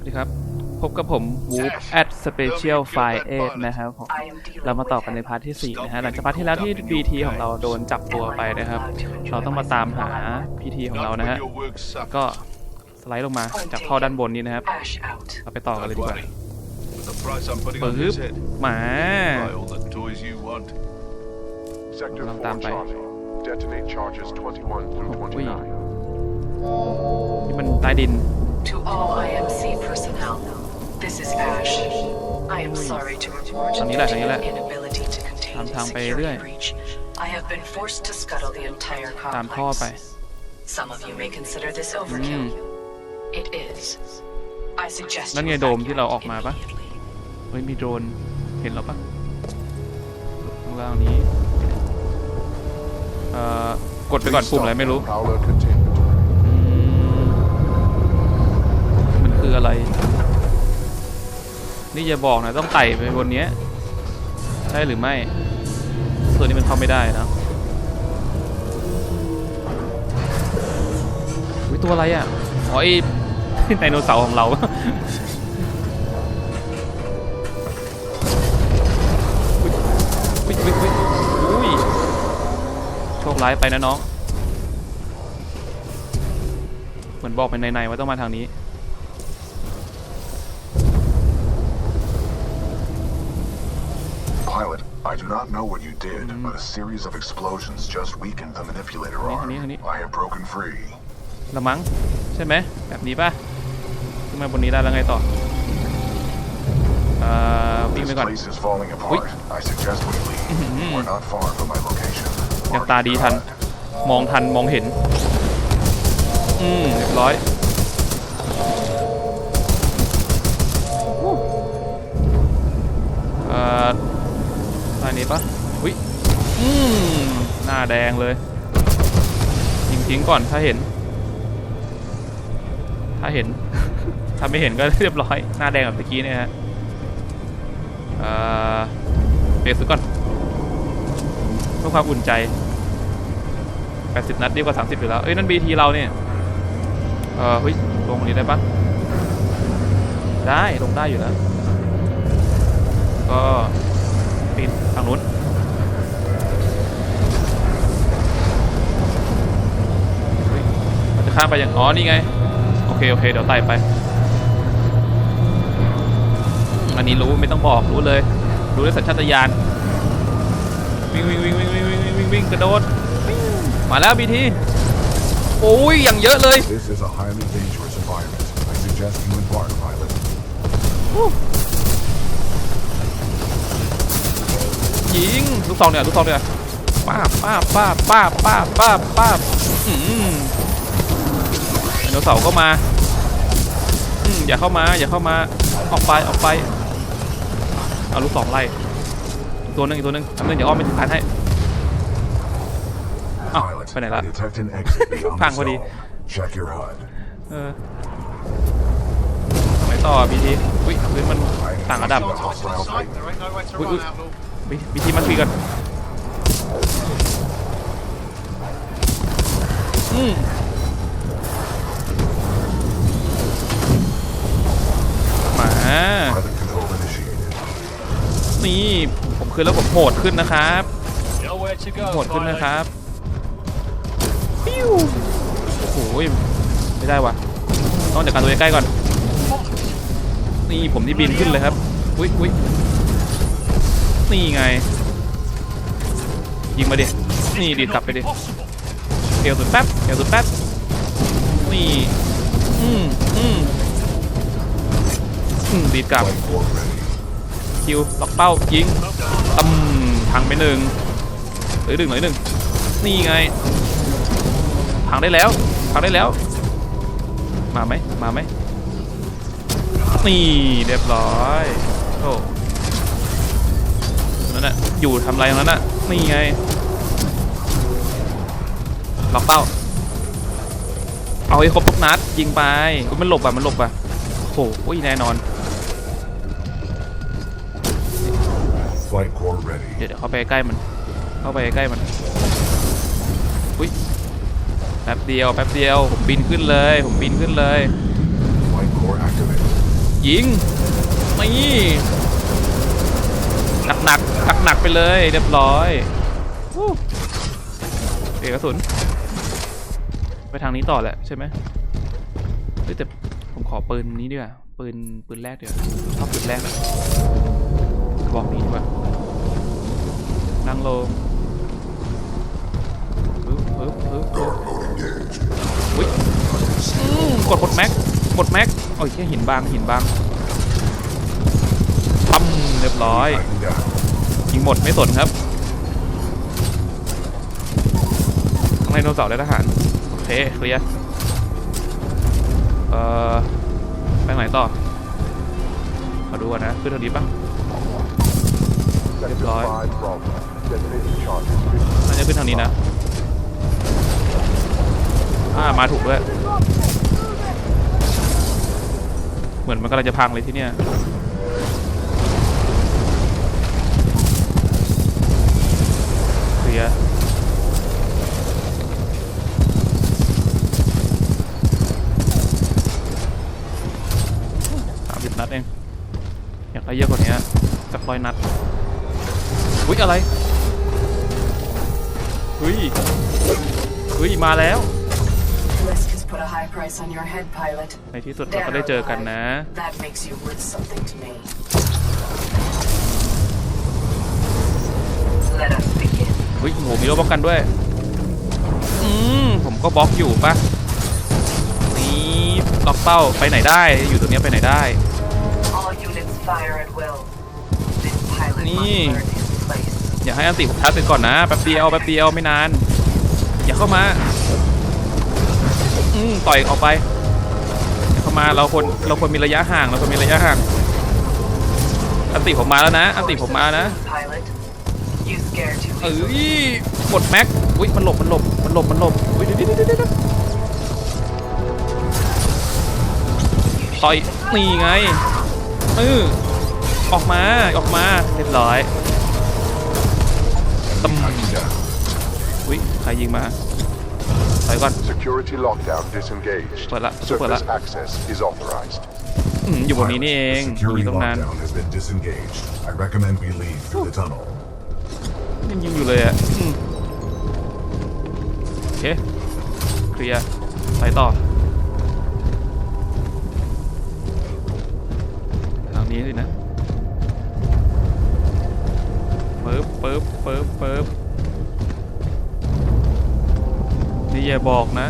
วัสดีครับ พบกับผม Whoop at Special File 8นะครับผมเรามาต่อกันในพาร์ทที่ 4 นะฮะ หลังจากพาร์ทที่แล้วที่ BT ของเราโดนจับตัวไปนะครับ เราต้องมาตามหา PT ของเรานะฮะ ก็สไลด์ลงมาจากท่อด้านบนนี้นะครับ Ash out. เราไปต่อกันเลยดีกว่า With the price I'm putting ปึ๊ on บ his head, หมา buy all the toys you want. Sector Lang 4 tam bay. Charlie. Detonate charges 21 through Oh, 29. ที่มันใต้ดิน To all IMC personnel, this is Ash. I am sorry to report Thằng due นี้แหละ to thằng นี้แห your ละ inability to contain the ทางไปเรื่อย security breach. I have been forced to scuttle the entire ตามท่อไป complex. Some of you may consider this overkill. It is. I suggest นั่น you ไงโดมที่เราออก evacuate มาปะ immediately. เฮ้ยมีโดรนเห็นเราปะข้างล่างนี้เอ่อกดไปก่อน Please ปุ่มอะไร stop ไม่รู้ Prowler containment. คืออะไร นี่อย่าบอกนะต้องไต่ไปบนนี้ใช่หรือไม่ ส่วนนี้มันเข้าไม่ได้นะวิตัวอะไรอะอ๋อไอไดโนเสาร์ของเราอุ๊ยอุ๊ยอุ๊ยโชคร้ายไปนะน้อง เหมือนบอกเป็นในๆว่าต้องมาทางนี้ Pilot, I do not know what you did, but a series of explosions just weakened the manipulator Honey, arm. honey, honey. I have broken free. ละมั้งใช่ไหมแบบนี้ป่ะขึ้นมาบนนี้ได้แล้วไงต่อเอ่อวิ่ง This ไปก่อน place is falling apart. I suggest we leave. We're not far from my location. ยัง Mark ตาดี your ทัน HUD. มองทันมองเห็น อืมเรียบร้อยเอ่อ อันนี้ปะอุ้ยอืมหน้าแดงเลยยิงทิ้งก่อนถ้าเห็น ถ้าเห็น ถ้าไม่เห็นก็เรียบร้อย หน้าแดงแบบเมื่อกี้เนี่ยฮะเอ่อเบรกซะก่อนเพื่อความอุ่นใจ80นัดดีกว่า 30 อยู่แล้ว เอ้ย นั่น BT เราเนี่ย เออเฮ้ย ลงตรงนี้ได้ปะได้ ลงได้อยู่แล้ว ก็ ข้ามไปยังอ๋อนี่ไง โอเคโอเค เดี๋ยวไต่ไป อันนี้รู้ไม่ต้องบอกรู้เลย รู้ด้วยสัญชาตญาณวิ่งวิ่งวิ่งวิ่งวิ่งวิ่งวิ่งวิ่งวิ่งกระโดดมาแล้วบีทีโอ้ยอย่างเยอะเลย This is a highly dangerous environment. I suggest you embark, pilot. ยิงลูกซองเนี่ยลูกซองเนี่ยป้าป้าป้าป้าป้าป้าป้าอืม โนเสาร์ก็มาอืมอย่าเข้ามา อย่าเข้ามา ออกไป ออกไป เอาลูกซองไล่อีกตัวหนึงอีกตัวหนึงทำเรื่องอย่าอ้อมไม่ถึงทานให้อ้าว Pilot, ไปไหนละ I detect an exit beyond Phang the vào đi. zone. Check your HUD. เออไปต่อบีทีอุ้ยพื้นมันต่างระดับ Hostile type. There ain't no way to Ui, run ui. outlaw. วิวิธีมันคุยกันอืม หมา Pilot control initiated. นี่ผมขึ้นแล้วผมโหดขึ้นนะครับ Nowhere to go, โหดขึ้น pilot. นะครับปิ้วโอ้โหไม่ได้ว่ะต้องจัดการตัวใกล้ๆก่อน นี่ผมนี่บินขึ้นเลยครับอุ้ยอุ้ยนี่ไง ยิงมาดิ นี่ดีดกลับไปดิเดี๋ยวสุดแป๊บเดี๋ยวสุดแป๊บนี่ อืมอืม อืมดีดกลับคิวล็อกเป้ายิงตั้มพังไปหนึ่งเหลือหนึ่งเหลือหนึ่งนี่ไงพังได้แล้วพังได้แล้ว มาไหมมาไหมนี่เรียบร้อยโอ้นั่นน่ะอยู่ทำอะไรตรงนั้นน่ะนี่ไงล็อกเป้า เอาให้ครบทุกนัดยิงไปมันหลบอะมันหลบอะโอ้โหแน่นอน เดี๋ยวเดี๋ยวเข้าไปใกล้มัน เข้าไปใกล้มัน อุ้ย แป๊บเดียว แป๊บเดียว ผมบินขึ้นเลย ผมบินขึ้นเลย Flight core activated. ยิง นี่หนักหนักหนักหนักๆไปเลย เรียบร้อยวู้เอกกระสุน ไปทางนี้ต่อแหละใช่ไหมเฮ้ยแต่ผมขอปืนนี้ดีกว่าปืนปืนแรกเดี๋ยวาชอบปืนแรกอะ บอกนี้ดีกว่านั่งลงปึ๊บปึ๊บปึ๊บปึ๊บอุ้ยอืมกดกดแม็กกดแม็กโอ้ยแค่หินบางหินบางปั๊มเรียบร้อยยิงหมดไม่สนครับข้างในโนเสาร์และทหารโอเคเคลียร์เอ่อไปไหนต่อขอดูก่อนนะขึ้นทางนี้ปะ Sector Right. 5 Bravo. Detonating charges น่าจะขึ้นทางนี้นะ อ่า มาถูกด้วย เหมือนมันกำลังจะพังเลยที่เนี่ยเคลียสามสิบนัดเอง อยากได้เยอะกว่านี้สักร้อยนัด อุ้ยอะไรเฮ้ยเฮ้ยมาแล้ว Risk has put a high price on your head, pilot. ในที่สุดเราก็ได้เจอกันนะ That makes you worth something to me. Let us begin. เฮ้ยโหมีรถป้องกันด้วย อืม ผมก็บล็อกอยู่ปะนี่ล็อกเป้าไปไหนได้ อยู่ตรงเนี้ยไปไหนได้ All อย่าให้อันติผมทัดไปก่อนนะแป๊บเดียวแป๊บเดียวไม่นาน อย่าเข้ามาอืมต่อยออกไปอย่าเข้ามาเราควรเราควรมีระยะห่างเราควรมีระยะห่างอันติผมมาแล้วนะอันติผมมานะเอ้ยหมดแม็กอุ้ยมันหลบมันหลบมันหลบมันหลบอุ้ยเดี๋ยวเดี๋ยวเดี๋ยวต่อยนี่ไงเออออกมาออกมาเรียบร้อย รยิงมาถอยก่อน Security lockdown disengaged. uh, เปิดละเปิด Surface ละ access is authorized. อืมอยู่บนนี้นี่เอง Security มีตรงนั้น lockdown has been disengaged. I recommend we leave through the tunnel. ยังยิงอยู่เลยอะอืมโอเค เคลียร์ไปต่อ ทางนี้สินะปึ๊บปึ๊บปึ๊บปึ๊บ นี่อย่าบอกนะ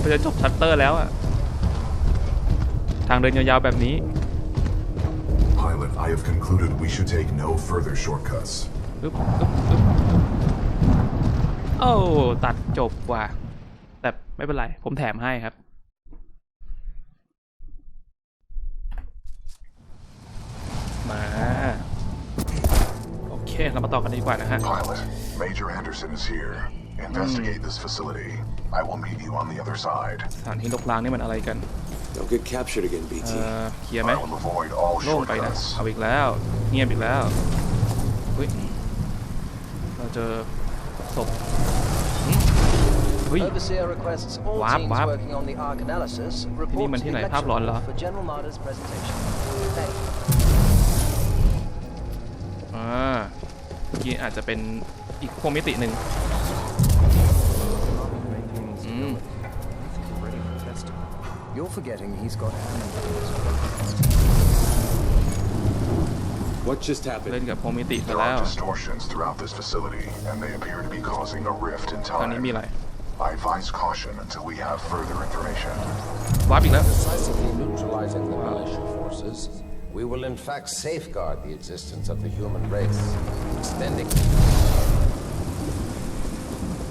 ว่าจะจบชัตเตอร์แล้วอะทางเดินยาวๆแบบนี้ Pilot, I have concluded we should take no further shortcuts. ปึ๊บปึ๊บปึ๊บโอ้ตัดจบว่ะ แต่ไม่เป็นไร ผมแถมให้ครับ มา โอเค เรามาต่อกันดีกว่านะฮะ Pilot, Major Anderson is here. Investigate this facility. I will meet you on the other side. สถานที่ลกล้างนี่มันอะไรกัน Don't get captured again, เอ่ BT. อเคลียร์ไหม I will avoid all โล่งไปนะ shortcuts. เอาอีกแล้ว เงียบอีกแล้วเฮ้ยเราเจอศพหึเฮ้ย Overseer requests all Wap, teams wap. working on the Ark analysis ที่ report นี่ to มันที่ the ไหน lecture ภาพร้อนเหรอ hall for General Marder's presentation. Thank you. อ่าเมื่อกี้อาจจะเป็นอีกพวกมิติหนึ่ง You're forgetting he's got ammo. What just เล่น happened? กับพวกมิติไป There แล้ว are distortions throughout this facility, and they appear to be causing a rift in ตอนนี้มีอะไร time. I advise caution until we have further information. วาร์ปอีกแล้ว Decisively neutralizing the militia forces, we will in fact safeguard the existence of the human race, extending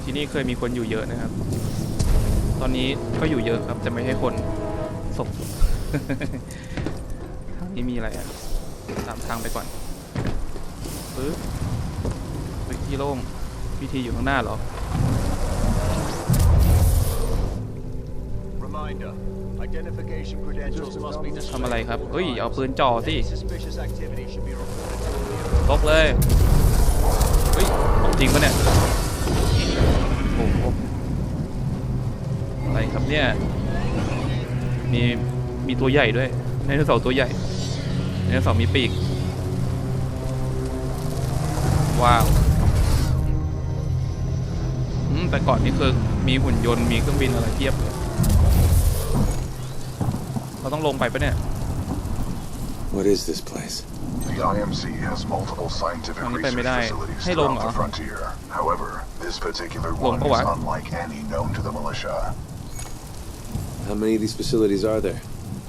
ที่นี่เคยมีคนอยู่เยอะนะครับ ตอนนี้ก็อยู่เยอะครับ แต่ไม่ใช่คนศพทางนี้มีอะไรอะตามทางไปก่อนปึ๊บไปที่โล่งพิธีอยู่ข้างหน้าเหรอ Reminder. Identification credentials must be ทำอะไร displayed. ครับเฮ้ย เอาปืนจ่อสิ Suspicious activity should be reported. ตกเลย เฮ้ยของจริงปะเนี่ย ครับเนี่ย มีมีตัวใหญ่ด้วยไดโนเสาร์ตัวใหญ่ไดโนเสาร์มีปีก ว้าวอืมแต่ก่อนนี่คือมีหุ่นยนต์มีเครื่องบินอะไรเทียบเลยเราต้องลงไปปะเนี่ย What is this place? The IMC has multiple scientific Ano pa, research may dai. facilities Hey, long, throughout the ah. frontier. However, this particular Long one pa, is ah. unlike any known to the militia. How many of these facilities are there?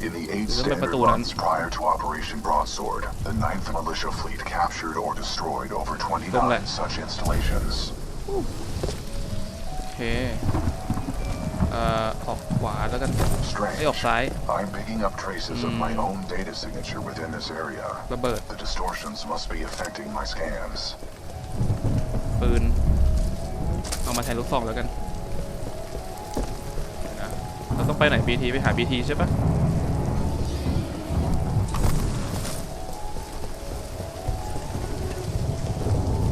In the eight Isn't that standard Baturan? months prior to Operation Broadsword, the 9th Militia Fleet captured or destroyed over 29 Đúng rồi. such installations. โอเค เอ่อ ออกขวาแล้วกัน Strange. ไม่ออกซ้าย I'm picking up traces of my Hmm. own data signature within this area. ระเบิด The distortions must be affecting my scans. ปืน เอามาแทนลูกซองแล้วกัน ไปไหน BT ไปหา BT ใช่ปะ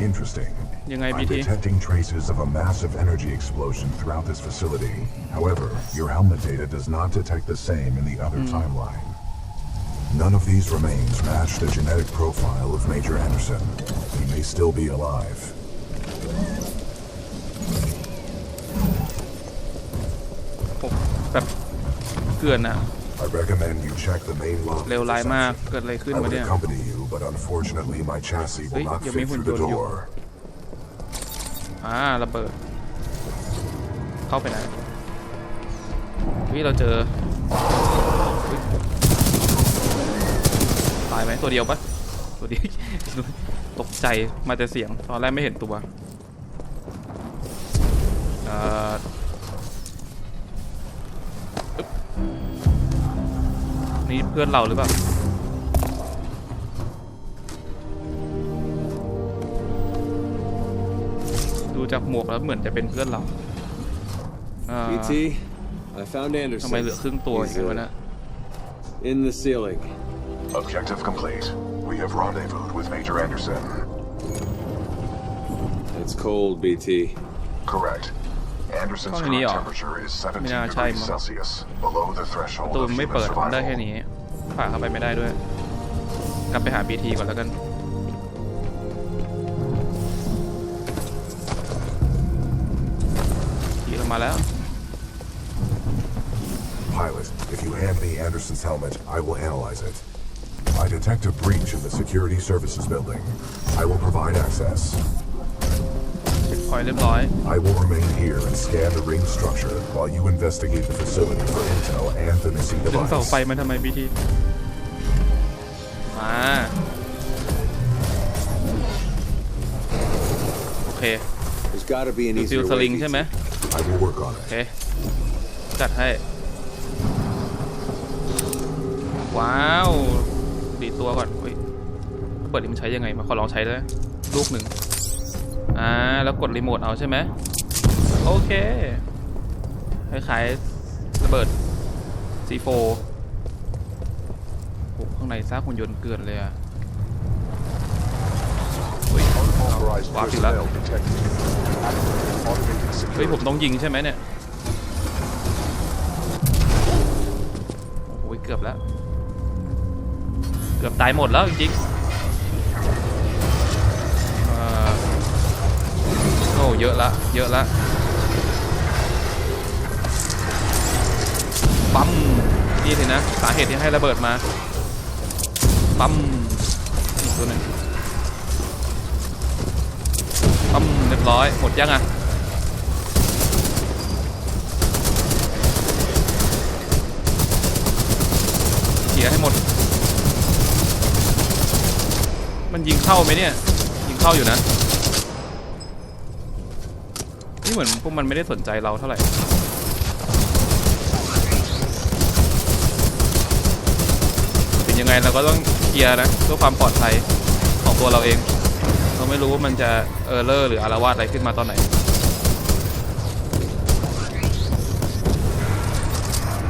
Interesting. ยังไง I'm BT detecting traces of a massive energy explosion throughout this facility. However, your helmet data does not detect the same in the other timeline. None of these remains match the genetic profile of Major Anderson. He may still be alive. ผมแบบ เกลือนอะ I recommend you check the main lobby. เร็ว for ร้าย this มาก action. เกิดอะไรขึ้น I วะ would เนี่ย accompany you, but unfortunately my chassis will Ui, not giờ fit mấy through หุ่น the ยนต์อยู่ door. อ่าระเบิด เข้าไปไหนวิเราเจออุ๊ยตายไหมตัวเดียวปะตัวเดียวตกใจมาแต่เสียงตอนแรกไม่เห็นตัวเอ่อ เพื่อนเราหรือเปล่าดูจากหมวกแล้วเหมือนจะเป็นเพื่อนเราอ่า BT, I found ทำไม Anderson. เหลือครึ่งตัวอย่าง He's, นี้ uh, วะเนะ in the ceiling. Objective complete. We have rendezvoused with Major Anderson. It's cold, BT. Correct. Anderson's Con current này nhỉ? temperature is 17 Mình là trai degrees mà. Celsius, below the ประ threshold ตู of ไม่ human เปิดผมได้แค่ survival. นี้ ผ่าเข้าไปไม่ได้ด้วย กลับไปหา BT ก่อนแล้วกัน ทีเรามาแล้ว Pilot, if you hand me Anderson's helmet, I will analyze it. I detect a breach in the security services building. I will provide access. เช็คพอยต์เรียบร้อย I will remain here and scan the ring structure while you investigate the facility for intel and the missing ดึงเสาไฟ device. มาทำไม BT มาโอเค There's gotta be an ดูซิล easier ส way. ลิง BT. ใช่ไหม I will work on โอ it. เคจัดให้ ว้าว ดีดตัวก่อนเฮ้ยเปิดนี่มันใช้ยังไงมาขอลองใช้ด้วยลูกหนึ่งอ่าแล้วกดรีโมทเอาใช่ไหมโอเคคล้ายๆระเบิด C4 โอ้ ข้างในซากหุ่นยนต์เกลือนเลยอะเฮ้ย Unauthorized Wow, chị Lân. personnel detected. Activate automated เฮ้ยผม security. ต้องยิงใช่ไหมเนี่ย โอ้ยเกือบแล้ว เกือบตายหมดแล้วจริงๆเอ่อโอ้เยอะละ เยอะละปั๊มนี่สินะ สาเหตุที่ให้ระเบิดมา ปั๊มอีกตัวหนึ่งปั๊มเรียบร้อย หมดยังอะเสียให้หมด มันยิงเข้าไหมเนี่ย ยิงเข้าอยู่นะ นี่เหมือนพวกมันไม่ได้สนใจเราเท่าไหร่ถึงยังไงเราก็ต้อง เคลียร์นะเพื่อความปลอดภัยของตัวเราเอง เราไม่รู้ว่ามันจะเออร์เลอร์หรืออารวาสอะไรขึ้นมาตอนไหน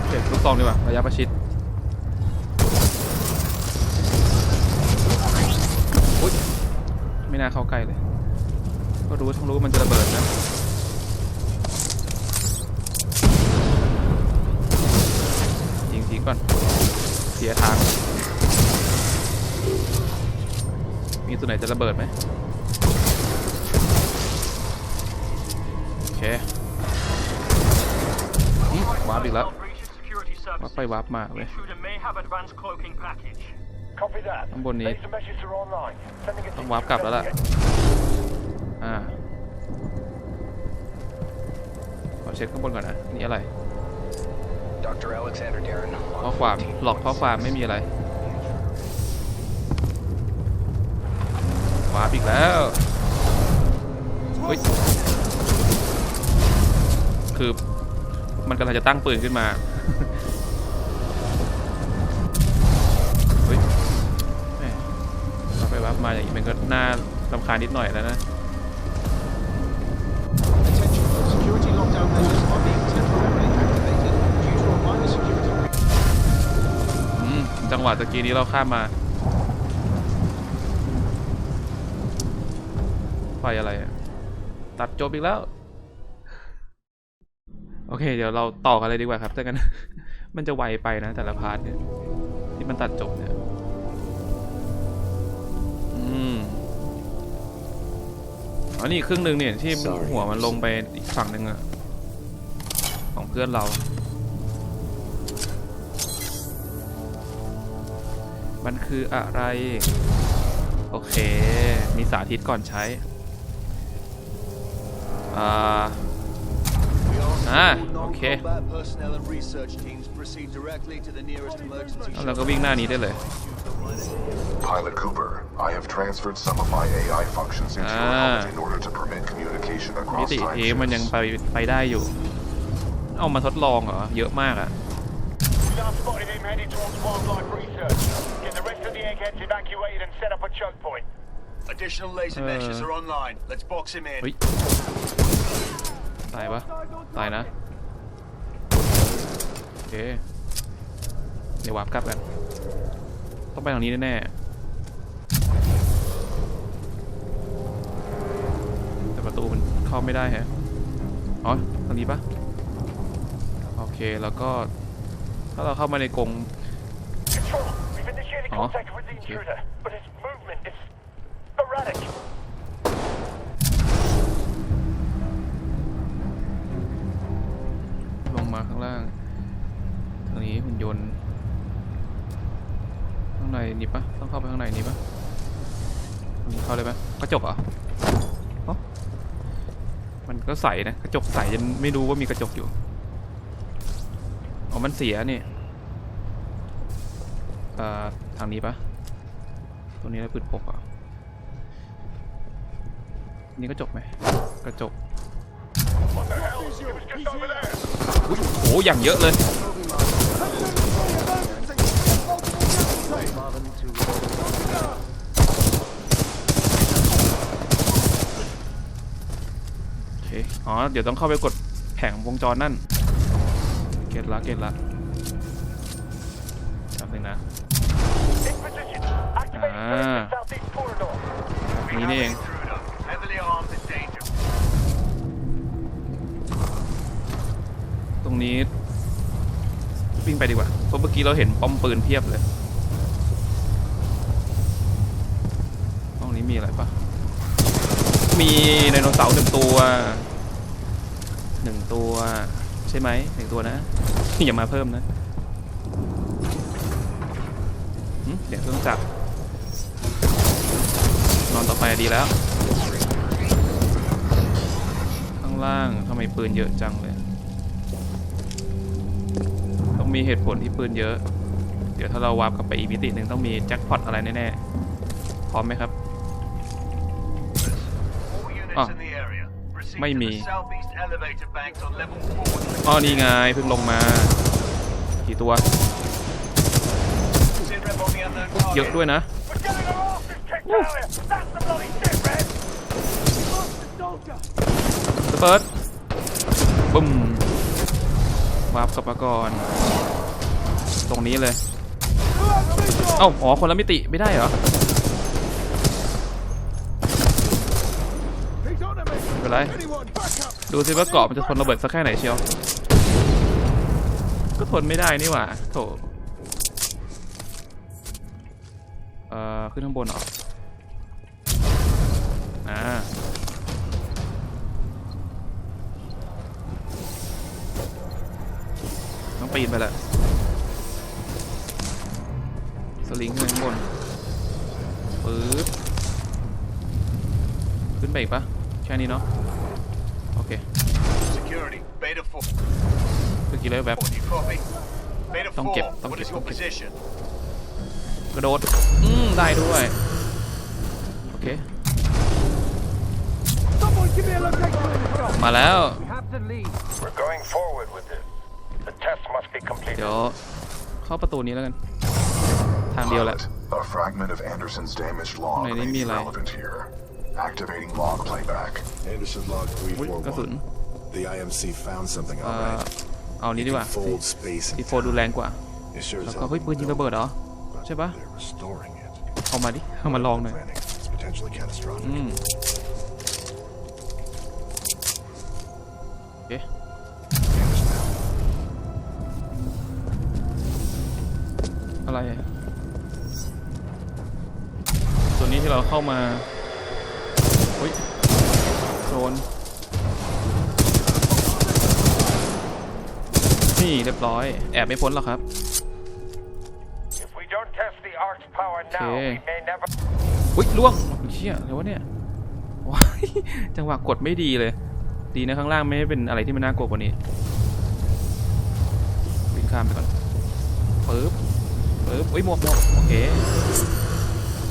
เก็บลูกซองดีกว่าระยะประชิดอุ๊ยไม่น่าเข้าใกล้เลย ก็รู้ทั้งรู้ว่ามันจะระเบิดนะยิงทิ้งก่อนเสียทาง มีตัวไหนจะระเบิดไหมโอเคอืมวาร์ปอีกแล้ววาร์ปไปวาร์ปมาเว้ย Copy that. ข้างบนนี้ Laser meshes are online. Sending a ต้องวาร์ปกลับแล้วล่ะอ่าขอเช็คข้างบนก่อนนะนี่อะไร Dr. Alexander Darren. ข้อความหลอกข้อความไม่มีอะไร วาร์ปอีกแล้วเฮ้ยคือมันกำลังจะตั้งปืนขึ้นมาเฮ้ยแหม่วาร์ปไปวาร์ปมาอย่างนี้มันก็น่ารำคาญนิดหน่อยแล้วนะ Attention. Security lockdown measures are being temporarily activated due to a minor security breach. อืมจังหวะตะกี้นี้เราข้ามมา ไฟอะไรอะตัดจบอีกแล้ว โอเค เดี๋ยวเราต่อกันเลยดีกว่าครับถ้ากัน มันจะไวไปนะแต่ละพาร์ทเนี่ย ที่มันตัดจบเนี่ยอืมอ๋อนี่ครึ่งหนึ่งเนี่ยที่ Sorry. หัวมันลงไปอีกฝั่งหนึ่งอะของเพื่อนเรา มันคืออะไร โอเค มีสาธิตก่อนใช้ the nearest emergency แล้วเราก็วิ่งหน้านี้ได้เลย Pilot Cooper, I have transferred some of my AI functions into your Ah. helmet in order to permit communication มิ across ติ time เทมันยัง zones. ไปไปได้อยู่ เอามาทดลองเหรอ เยอะมากอะ Now spotted him heading towards wildlife research. Get the rest of the eggheads evacuated and set up a choke point. Additional laser Uh. meshes are online. Let's box him in. ตายปะตายนะโอเคเดี๋ยววาร์ปกลับกัน ต้องไปทางนี้แน่ๆแต่ประตูมันเข้าไม่ได้แฮะอ๋อทางนี้ปะโอเคแล้วก็ถ้าเราเข้ามาในกรง Control, we've initiated Oh, contact with the okay. มาข้างล่าง ทางนี้หุ่นยนต์ ข้างในนี่ปะต้องเข้าไปข้างในนี่ปะทางนี้เข้าเลยปะกระจกเหรออ๋อมันก็ใสนะกระจกใสจนไม่รู้ว่ามีกระจกอยู่อ๋อมันเสียนี่เอ่อทางนี้ปะตรงนี้แล้วปืนพกเหรอะนี่กระจกไหมกระจก What the hell? It was just over there. อุ้ยโหอย่างเยอะเลย Marvin to โอเค อ๋อ เดี๋ยวต้องเข้าไปกดแผงวงจรนั่น เก็ตละ เก็ตละแป๊บนึงนะ In position. Activate Ah. the southeast corridor. นี่นี่เอง นี้วิ่งไปดีกว่าเพราะเมื่อกี้เราเห็นป้อมปืนเพียบเลยห้องนี้มีอะไรปะมีไดโนเสาร์หนึ่งตัวหนึ่งตัวใช่ไหมหนึ่งตัวนะอย่ามาเพิ่มนะเดี๋ยวเครื่องจักรนอนต่อไปดีแล้ว ข้างล่างทำไมปืนเยอะจังเลย มีเหตุผลที่ปืนเยอะ เดี๋ยวถ้าเราวาร์ปกลับไปอีกมิติหนึ่งต้องมีแจ็คพอตอะไรแน่ๆ พร้อมไหมครับ All units Ah. in the area. Proceed May to me. the southeast elevator banks on level 4. อ๋อ นี่ไงเพิ่งลงมา กี่ตัว Sit rep on the unknown เยอะ target. ด้วยนะ We're getting our asses kicked out here. That's the bloody shit, Red. สเปิร์ตบึ้ม วาร์ปกลับมาก่อนตรงนี้เลย เอ้า อ๋อ คนละมิติ ไม่ได้เหรอ เป็นไร ดูสิว่าเกาะมันจะทนระเบิดสักแค่ไหนเชียว ก็ทนไม่ได้นี่หว่า โถ เอ่อ ขึ้นข้างบนเหรอ เนาะโอเค Security, Beta 4. เมื่อกี้เลยแบบ You copy? Beta ต้อง 4, เก็บต้อง what เก็บ is ต้อ your งเก็บ position? กระโดด อืม ได้ด้วย โอเคมาแล้ว We're going forward with it. The test must be completed. เดี๋ยว เข้าประตูนี้แล้วกัน ทางเดียวแหละ Pilot, a fragment of Anderson's damaged log Này, may đi be mi lại. relevant here. Activating log playback. Anderson log อุ้ยกระสุน 341. The IMC found something เอ่อเอานี้ดีกว่า Fold space ซีโฟดูแรงกว่า It sure แล้ว as ก็ hell เฮ้ยปืนยิงระเบิดเหรอ ใช่ปะ They're restoring it. เอามาดิ เอามาลองหน่อย Planning. It's potentially catastrophic. อืมโอเคอะไรอะตัวนี้ที่เราเข้ามา เฮ้ยโดนนี่เรียบร้อย แอบไม่พ้นหรอกครับ If we don't test the Ark's power now, Okay. we may never. อุ้ยล่วงเชี่ยเดี๋ยววะเนี่ยว้ายจังหวะกดไม่ดีเลย ดีนะข้างล่างไม่ได้เป็นอะไรที่มันน่ากลัวกว่านี้วิ่งข้ามไปก่อนปึ๊บปึ๊บอุ้ยหมวกหมวกโอเค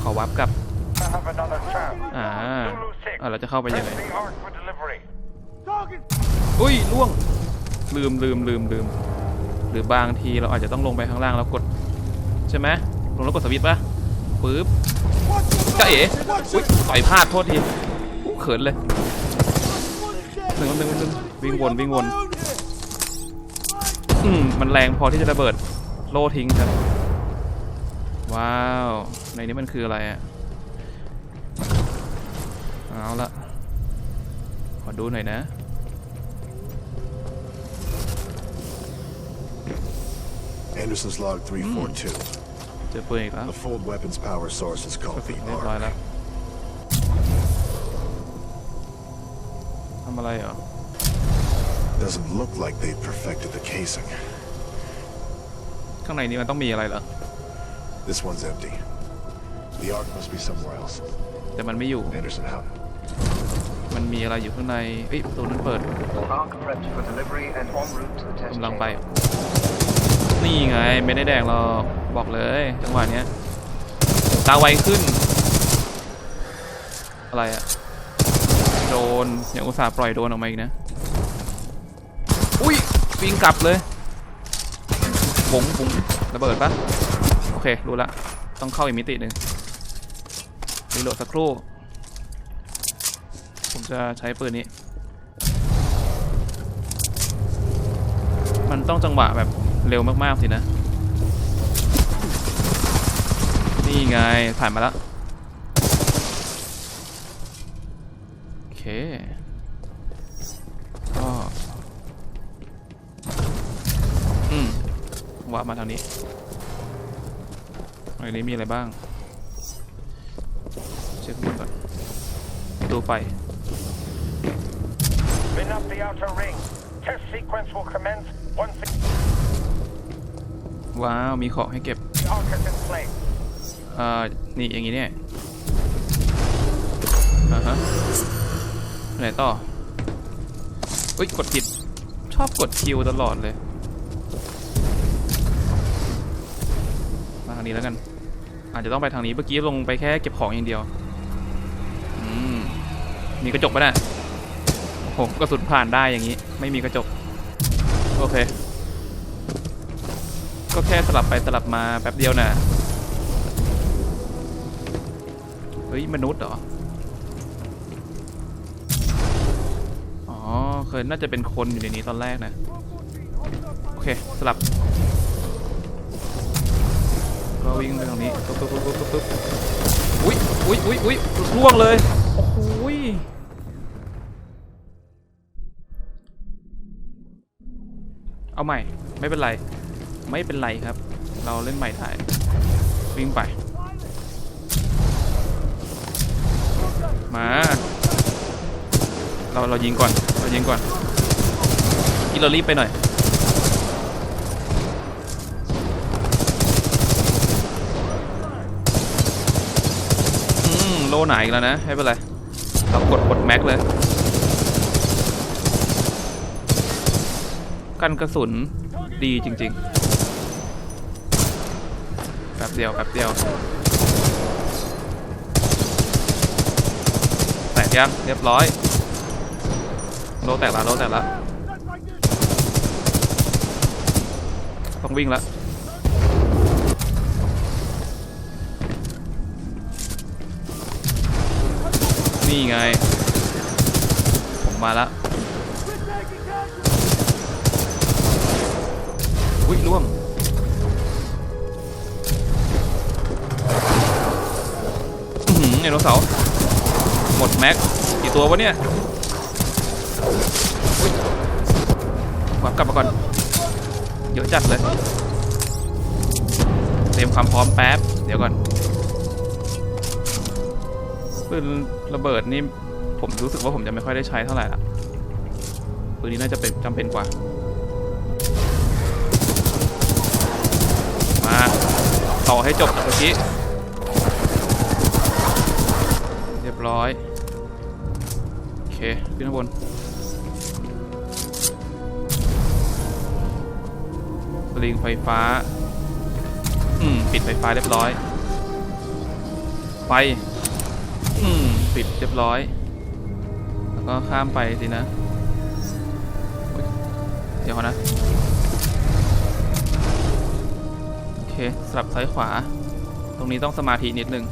ขอวับกลับ have another chance. อ่า Zulu 6. อ่าเราจะเข้าไปยัง Test ไง the Ark for delivery. อุ้ยล่วง ลืมลืมลืมลืมหรือบางทีเราอาจจะต้องลงไปข้างล่างแล้วกด ใช่ไหมลงแล้วกดสวิตช์ปะปึ๊บจ้าเอ๋อุ้ยต่อยพลาดโทษทีอู้เขินเลยหนึ่งหนึ่งหนึ่งวิ่งวนวิ่งวนอืมมันแรงพอที่จะระเบิดโล่ทิ้งครับ ว้าว ในนี้มันคืออะไรอะ เอาละขอดูหน่อยนะ Anderson's log 342. เจอปืนอีกแล้ว The fold weapons power source is ก called ระสุน the เรียบร้อย Arc. แล้วทำอะไรเหรอ Doesn't look like they've perfected the casing. ข้างในนี้มันต้องมีอะไรเหรอ This one's empty. The Ark must be somewhere else. แต่มันไม่อยู่ Anderson out. มันมีอะไรอยู่ข้างในเอ้ยประตูนั้นเปิด Arc prepped for delivery and en route to the test กำลังไป chamber. นี่ไงไม่ได้แดงหรอกบอกเลยจังหวะเนี้ยตาไวขึ้น อะไรอะโดนอย่างอุตส่าห์ปล่อยโดนออกมาอีกนะ อุ้ยวิ่งกลับเลยปุ๋งปุ๋งระเบิดปะโอเค รู้ละ ต้องเข้าอีกมิติหนึ่งรีโหลดสักครู่ ผมจะใช้ปืนนี้ มันต้องจังหวะแบบเร็วมากๆสินะ นี่ไง ผ่านมาแล้ว โอเค ก็อืมว่ามาทางนี้อันนี้มีอะไรบ้าง เช็คดูก่อน ดูไฟ Spin up the outer ring. Test sequence will commence once the ว้าวมีของให้เก็บ Ark is in place. เอ่อนี่อย่างงี้เนี่ยอ่าฮะไหนต่ออุ้ยกดผิด ชอบกดคิวตลอดเลย มาทางนี้แล้วกัน อาจจะต้องไปทางนี้เมื่อกี้ลงไปแค่เก็บของอย่างเดียว อืม มีกระจกปะเนี่ยโอ้โหกระสุนผ่านได้อย่างนี้ ไม่มีกระจก โอเค ก็แค่สลับไปสลับมาแป๊บเดียวน่ะ เฮ้ย มนุษย์เหรอ อ๋อ เคยน่าจะเป็นคนอยู่ในนี้ตอนแรกนะ โอเค สลับ ก็วิ่งไปตรงนี้ ปุ๊บปุ๊บปุ๊บปุ๊บปุ๊บอุ้ยอุ้ยอุ้ยอุ้ยล่วงเลย โอ้โห ใหม่ ไม่เป็นไร ไม่เป็นไรครับ เราเล่นใหม่ได้ วิ่งไป มา เราเรายิงก่อน เรายิงก่อนกินเรารีบไปหน่อย อืม โลไหนแล้วนะ ไม่เป็นไร เรากดกดแม็กเลย กันกระสุนดีจริงๆแป๊บเดียวแป๊บเดียวแตกยังเรียบร้อยโลแตกละโลแตกละต้องวิ่งละนี่ไง ผมมาและ อุ้ยร่วงอื้อหือไอ้นกเสาหมดแม็กกี่ตัววะเนี่ยกลับกลับมาก่อน เยอะจัดเลย เตรียมความพร้อมแป๊บ เดี๋ยวก่อนปืนระเบิดนี่ผมรู้สึกว่าผมจะไม่ค่อยได้ใช้เท่าไหร่ละปืนนี้น่าจะเป็นจำเป็นกว่า ต่อให้จบเมื่อกี้ เรียบร้อย โอเค ขึ้นข้างบนสลิงไฟฟ้า อืม ปิดไฟฟ้าเรียบร้อย ไฟ อืม ปิดเรียบร้อย แล้วก็ข้ามไปสินะ เดี๋ยวนะ สลับซ้ายขวา ตรงนี้ต้องสมาธินิดนึง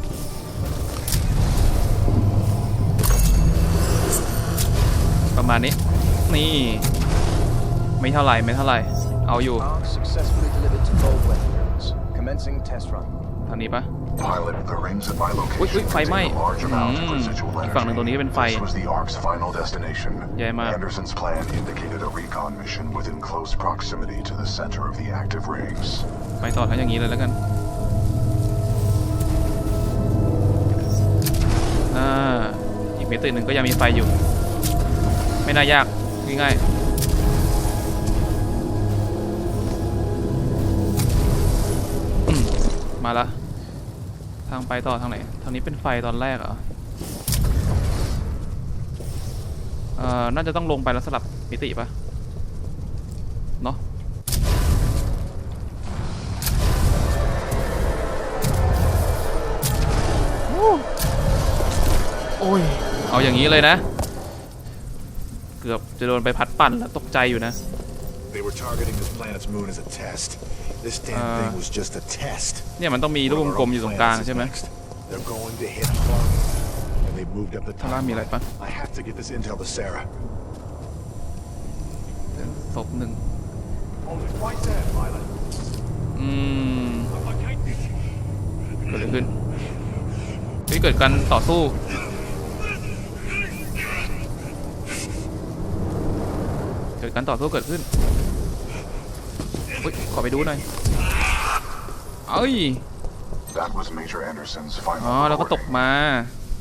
ประมาณนี้ นี่ ไม่เท่าไหร่ ไม่เท่าไหร่ เอาอยู่ Arc successfully delivered to Goldwell. Commencing test run. ทางนี้ปะ Pilot, the rings at my Ui, ui, location phai mai. contain a large amount of Mm. residual อีกฝั่งหนึ่งตรงนี้เป็นไฟ This was the Ark's final destination. ใหญ่มาก Anderson's plan indicated a recon mission within close proximity to the center of the active rings. ไปต่อทั้งอย่างนี้เลยแล้วกันอ่าอีกมิติหนึ่งก็ยังมีไฟอยู่ ไม่น่ายากง่ายๆอืมาละทางไปต่อทางไหน ทางนี้เป็นไฟตอนแรกเหรอเอ่อ น่าจะต้องลงไปแล้วสลับมิติปะเนาะ เอาอย่างนี้เลยนะ เกือบจะโดนไปพัดปั่นแล้วตกใจอยู่นะ They were targeting this planet's moon as a test. This damn Uh, thing was just a test. เนี่ยมันต้องมีลูกกลมๆอยู่ตรงกลางใช่ไหม They're going to hit hard. And they moved up the ข้างล่างมีอะไร timeline. ปะ I have to get this intel to Sarah. ศพหนึ่ง Hold it right there, pilot. อืม Okay. เกิดอะไรขึ้นเฮ้ยเกิดการต่อสู้ กิดการต่อสู้เกิดขึ้นอุ้ยขอไปดูหน่อยเอ้ย That was Major Anderson's final อ๋อแล้วก็ตก recording. มา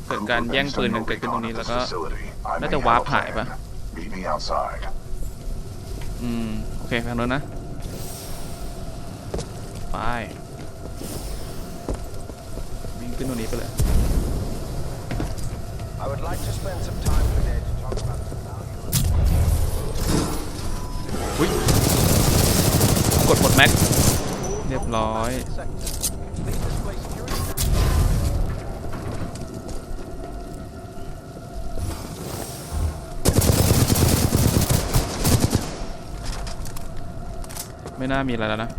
เกิด Proof การ of แย่งปืนกัน external เกิดขึ้นตรง recon นี้ of แล้ว this ก็ facility. I น่า may จะ have วาร์ป a หายปะ plan. Meet me outside. อืมโอเคทางโน้นนะไปวิ่งขึ้นตรงนี้ไปเลย อุ้ยกดหมดแม็ก เรียบร้อย ไม่น่ามีอะไรแล้วนะ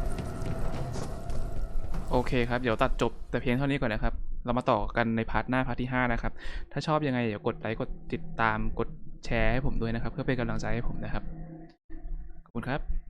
โอเคครับ เดี๋ยวตัดจบแต่เพียงเท่านี้ก่อนนะครับ เรามาต่อกันในพาร์ทหน้าพาร์ทที่ 5 นะครับ ถ้าชอบยังไงเดี๋ยวกดไลค์กดติดตามกดแชร์ให้ผมด้วยนะครับ เพื่อเป็นกำลังใจให้ผมนะครับ คุณครับ